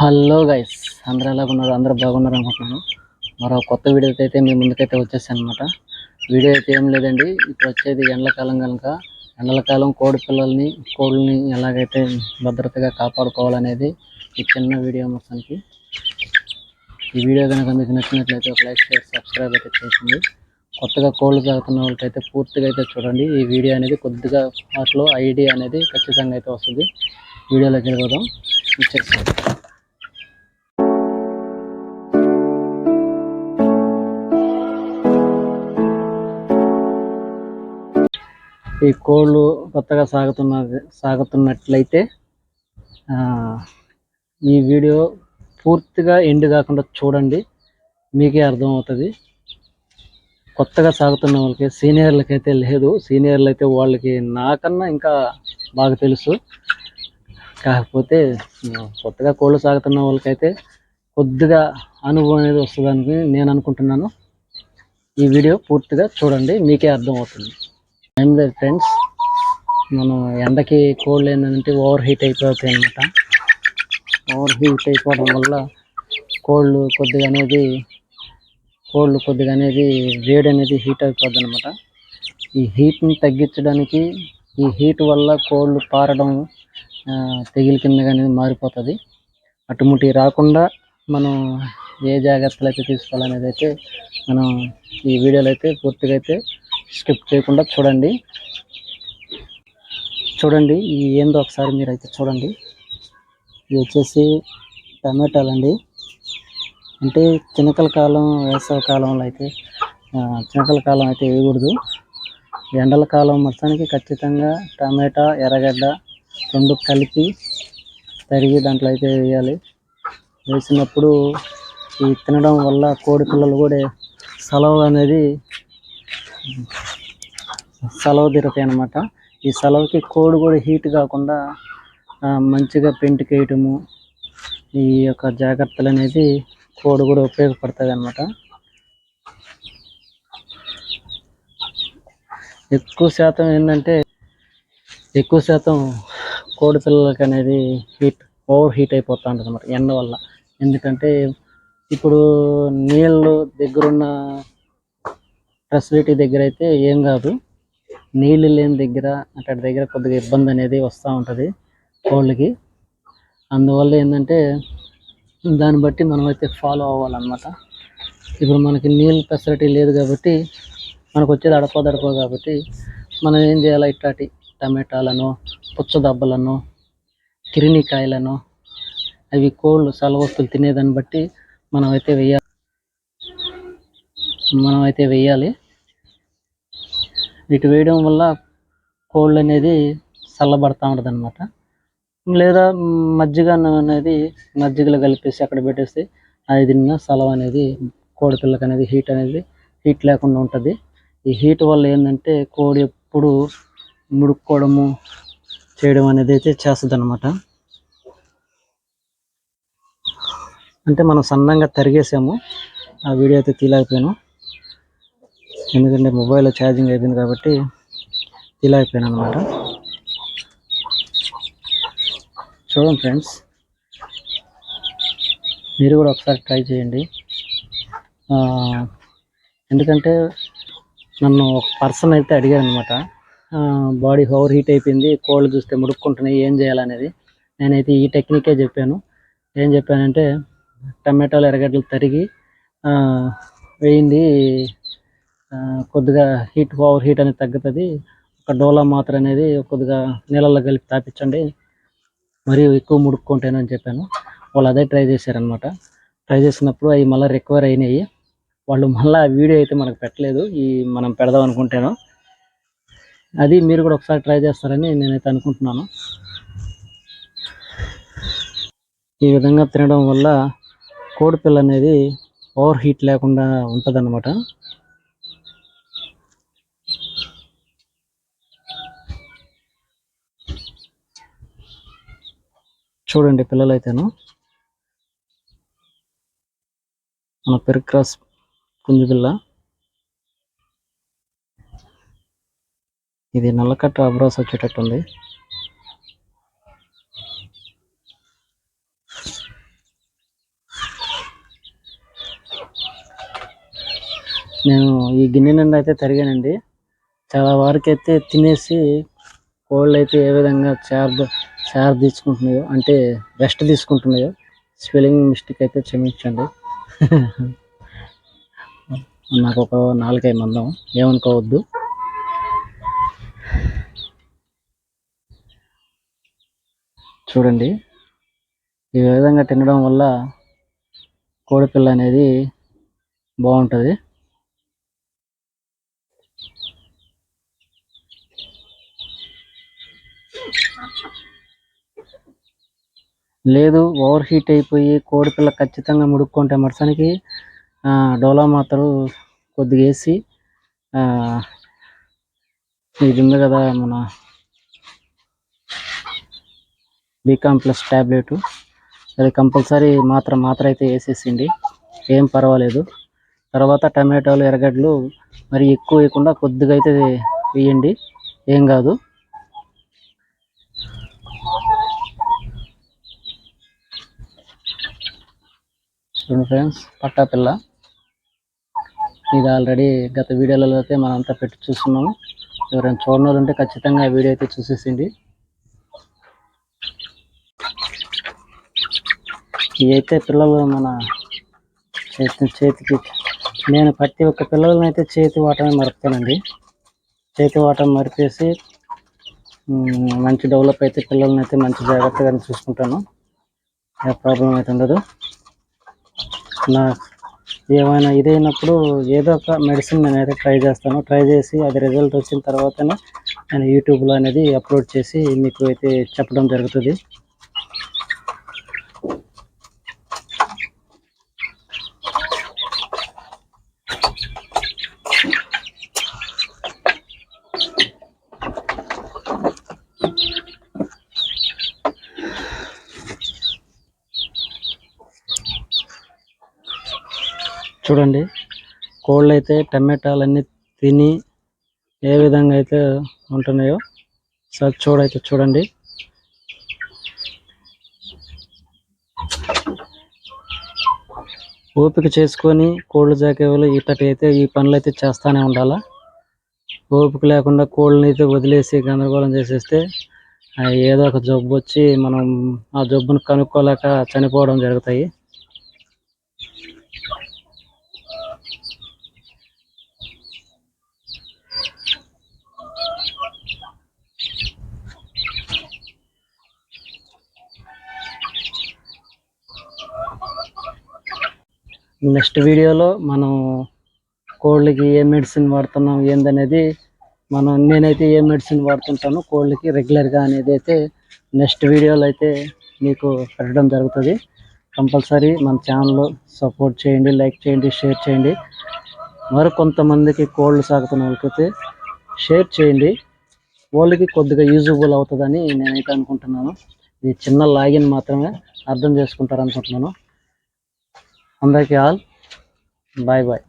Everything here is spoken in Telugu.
హలో గైస్ అందరూ ఎలా ఉన్నారు? అందరూ బాగున్నారు అనుకుంటున్నాను. మరో కొత్త వీడియోతో అయితే మీ ముందుకైతే వచ్చేసాను అనమాట వీడియో అయితే ఏం లేదండి ఇప్పుడు వచ్చేది ఎండాకాలం కనుక ఎండలకాలం కోడి పిల్లల్ని కోళ్ళని ఎలాగైతే భద్రతగా కాపాడుకోవాలనేది ఈ చిన్న వీడియో మొత్తానికి. ఈ వీడియో కనుక మీకు నచ్చినట్లయితే ఒక లైక్ షేర్ సబ్స్క్రైబ్ అయితే చేసింది కొత్తగా కోళ్ళు తాగుతున్న వాళ్ళకైతే పూర్తిగా అయితే చూడండి. ఈ వీడియో అనేది కొద్దిగా వాటిలో ఐడియా అనేది ఖచ్చితంగా అయితే వస్తుంది. వీడియోలోకి వెళ్ళిపోదాం. ఇచ్చేస్తాం ఈ కోళ్ళు కొత్తగా సాగుతున్న సాగుతున్నట్లయితే ఈ వీడియో పూర్తిగా ఎండ్ కాకుండా చూడండి. మీకే అర్థమవుతుంది. కొత్తగా సాగుతున్న వాళ్ళకి సీనియర్లకి అయితే లేదు. సీనియర్లు అయితే వాళ్ళకి నాకన్నా ఇంకా బాగా తెలుసు. కాకపోతే కొత్తగా కోళ్ళు సాగుతున్న వాళ్ళకైతే కొద్దిగా అనుభవం అనేది వస్తుందని నేను అనుకుంటున్నాను. ఈ వీడియో పూర్తిగా చూడండి. మీకే అర్థమవుతుంది. ఏం లేదు ఫ్రెండ్స్. మనం ఎండకి కోల్డ్ ఏంటంటే ఓవర్ హీట్ అయిపోతాయి అనమాట ఓవర్ హీట్ అయిపోవడం వల్ల కోల్డ్ కొద్దిగా అనేది కోల్డ్ కొద్దిగా అనేది వేడి అనేది హీట్ అయిపోద్ది అనమాట ఈ హీట్ని తగ్గించడానికి ఈ హీట్ వల్ల కోల్డ్ పారడం తెగిలి కింద అనేది మారిపోతుంది. అటుముటి రాకుండా మనం ఏ జాగ్రత్తలు అయితే తీసుకోవాలనేది అయితే మనం ఈ వీడియోలో అయితే పూర్తిగా అయితే స్కిప్ చేయకుండా చూడండి. చూడండి ఈ ఏందో ఒకసారి మీరు అయితే చూడండి. ఇది వచ్చేసి టమాటాలు అండి అంటే చినకల కాలం వేసవ కాలంలో అయితే చినకల కాలం అయితే వేయకూడదు. ఎండల కాలం మొత్తానికి ఖచ్చితంగా టమాటా ఎర్రగడ్డ రెండు కలిపి తరిగి దాంట్లో అయితే వేయాలి. వేసినప్పుడు ఈ తినడం వల్ల కోడి పిల్లలు కూడా సెలవు అనేది సెలవు తిరుగుతాయి అన్నమాట. ఈ సెలవుకి కోడి కూడా హీట్ కాకుండా మంచిగా మంచిగా పెంటికేయటము ఈ యొక్క జాగ్రత్తలు అనేది కోడి కూడా ఉపయోగపడుతుంది అనమాట ఎక్కువ శాతం ఏంటంటే ఎక్కువ శాతం కోడి పిల్లలకి అనేది హీట్ ఓవర్ హీట్ అయిపోతూ ఉంటుంది అనమాట ఎండ వల్ల. ఎందుకంటే ఇప్పుడు నీళ్ళు దగ్గరున్న ఫెసిలిటీ దగ్గర అయితే ఏం కాదు. నీళ్ళు లేని దగ్గర అక్కడి దగ్గర కొద్దిగా ఇబ్బంది అనేది వస్తూ ఉంటుంది కోళ్ళకి. అందువల్ల ఏంటంటే దాన్ని బట్టి మనమైతే ఫాలో అవ్వాలన్నమాట. ఇప్పుడు మనకి నీళ్ళ ఫెసిలిటీ లేదు కాబట్టి మనకు వచ్చేది అడప కాబట్టి మనం ఏం చేయాలి ఇట్లాంటి టమాటాలను పుచ్చదబ్బలను కిరినికాయలను అవి కోళ్ళు సలవస్తులు తినేదాన్ని బట్టి మనమైతే వేయాలి వెయ్యాలి. మనం అయితే వేయాలి. ఇటు వేయడం వల్ల కోళ్ళు అనేది చల్లబడతా ఉంటుంది అనమాట లేదా మజ్జిగ అన్నం అనేది మజ్జిగలో కలిపేసి అక్కడ పెట్టేస్తే అది తిన్న సలవ అనేది కోడిపిల్లకి అనేది హీట్ అనేది హీట్ లేకుండా ఉంటుంది. ఈ హీట్ వల్ల ఏంటంటే కోడి ఎప్పుడు ముడుక్కోవడము చేయడం అనేది అయితే చేస్తుంది అనమాట అంటే మనం సన్నంగా తరిగేసాము. ఆ వీడియో అయితే తీయలేకపోయాను. ఎందుకంటే మొబైల్లో ఛార్జింగ్ అయిపోయింది కాబట్టి తీయలేకపోయాను అనమాట చూడండి ఫ్రెండ్స్. మీరు కూడా ఒకసారి ట్రై చేయండి. ఎందుకంటే నన్ను ఒక పర్సన్ అయితే అడిగాను అనమాట బాడీ ఓవర్ హీట్ అయిపోయింది కోళ్ళు చూస్తే ముడుక్కుంటున్నాయి ఏం చేయాలనేది. నేనైతే ఈ టెక్నికే చెప్పాను. ఏం చెప్పానంటే టమాటాలు ఎర్రగడ్డలు తరిగి వేయింది కొద్దిగా హీట్ ఓవర్ హీట్ అనేది తగ్గుతుంది. ఒక డోలా మాత్ర అనేది కొద్దిగా నీళ్ళల్లో కలిపి తాపించండి. మరియు ఎక్కువ ముడుక్కుంటానని చెప్పాను. వాళ్ళు అదే ట్రై చేశారనమాట ట్రై చేసినప్పుడు అవి మళ్ళీ రికవర్ అయినాయి. వాళ్ళు మళ్ళీ ఆ వీడియో అయితే మనకు పెట్టలేదు. ఈ మనం పెడదాం అనుకుంటాను. అది మీరు కూడా ఒకసారి ట్రై చేస్తారని నేనైతే అనుకుంటున్నాను. ఈ విధంగా తినడం వల్ల కోడిపిల్ల అనేది ఓవర్ హీట్ లేకుండా ఉంటుంది చూడండి పిల్లలైతేను. మన పెరిక్రాస్ పుంజుబిల్ల ఇది నల్లకట్ట అబ్రాస్ వచ్చేటట్టుంది. నేను ఈ గిన్నె నుండి అయితే తరిగానండి. చాలా వరకు అయితే తినేసి కోళ్ళు అయితే ఏ విధంగా చేర్ సార్ తీసుకుంటున్నాయో అంటే రెస్ట్ తీసుకుంటున్నాయో స్పెల్లింగ్ మిస్టేక్ అయితే క్షమించండి. నాకు ఒక నాలుగైదు మందం ఏమనుకోవద్దు. చూడండి ఈ విధంగా తినడం వల్ల కోడిపిల్ల అనేది బాగుంటుంది. లేదు ఓవర్ హీట్ అయిపోయి కోడిపిల్ల ఖచ్చితంగా ముడుక్కుంటే మడసానికి డోలా మాత్రలు కొద్దిగా వేసి ఇది ఉంది కదా మన బీకామ్ ప్లస్ ట్యాబ్లెట్ అది కంపల్సరీ మాత్ర మాత్ర అయితే వేసేసింది. ఏం పర్వాలేదు. తర్వాత టమాటోలు ఎర్రగడ్డలు మరి ఎక్కువ వేయకుండా కొద్దిగా అయితే వేయండి. ఏం కాదు. చూడండి ఫ్రెండ్స్ పట్టా పిల్ల. ఇది ఆల్రెడీ గత వీడియోలలో అయితే మనం అంతా పెట్టి చూస్తున్నాము. ఎవరైనా చూడని వాళ్ళు ఉంటే ఖచ్చితంగా ఆ వీడియో అయితే చూసేసింది ఇవి అయితే పిల్లలు మన చేతి చేతికి నేను ప్రతి ఒక్క పిల్లలని అయితే చేతి వాటమే మరుపుతానండి. చేతి వాటం మరిపేసి మంచి డెవలప్ అయితే పిల్లల్ని అయితే మంచి జాగ్రత్తగా చూసుకుంటాను. ఏ ప్రాబ్లం అయితే ఉండదు. నా ఏమైనా ఇదైనప్పుడు ఏదో ఒక మెడిసిన్ నేనైతే ట్రై చేస్తాను. ట్రై చేసి అది రిజల్ట్ వచ్చిన తర్వాతనే నేను యూట్యూబ్లో అనేది అప్లోడ్ చేసి మీకు అయితే చెప్పడం జరుగుతుంది. చూడండి. కోళ్ళు అయితే టమాటాలన్నీ తిని ఏ విధంగా అయితే ఉంటున్నాయో సార్ చూడైతే చూడండి. ఓపిక చేసుకొని కోళ్ళు జాకేవాళ్ళు ఇట్టటి అయితే ఈ పనులు అయితే చేస్తానే ఉండాలా. ఓపిక లేకుండా కోళ్ళని అయితే వదిలేసి గందరగోళం చేసేస్తే ఏదో ఒక జబ్బు వచ్చి మనం ఆ జబ్బును కనుక్కోలేక చనిపోవడం జరుగుతాయి. నెక్స్ట్ వీడియోలో మనం కోళ్ళకి ఏ మెడిసిన్ వాడుతున్నాం ఏందనేది మనం నేనైతే ఏ మెడిసిన్ వాడుతుంటాను కోళ్ళకి రెగ్యులర్గా అనేది అయితే నెక్స్ట్ వీడియోలో అయితే మీకు పెట్టడం జరుగుతుంది. కంపల్సరీ మన ఛానల్ సపోర్ట్ చేయండి లైక్ చేయండి షేర్ చేయండి. మరి కొంతమందికి కోళ్ళు సాగుతున్న వాళ్ళకైతే షేర్ చేయండి. వాళ్ళకి కొద్దిగా యూజబుల్ అవుతుందని నేనైతే అనుకుంటున్నాను. ఇది చిన్న లాగిన్ మాత్రమే అర్థం చేసుకుంటారు అనుకుంటున్నాను అందరికీ ఆల్ బాయ్ బాయ్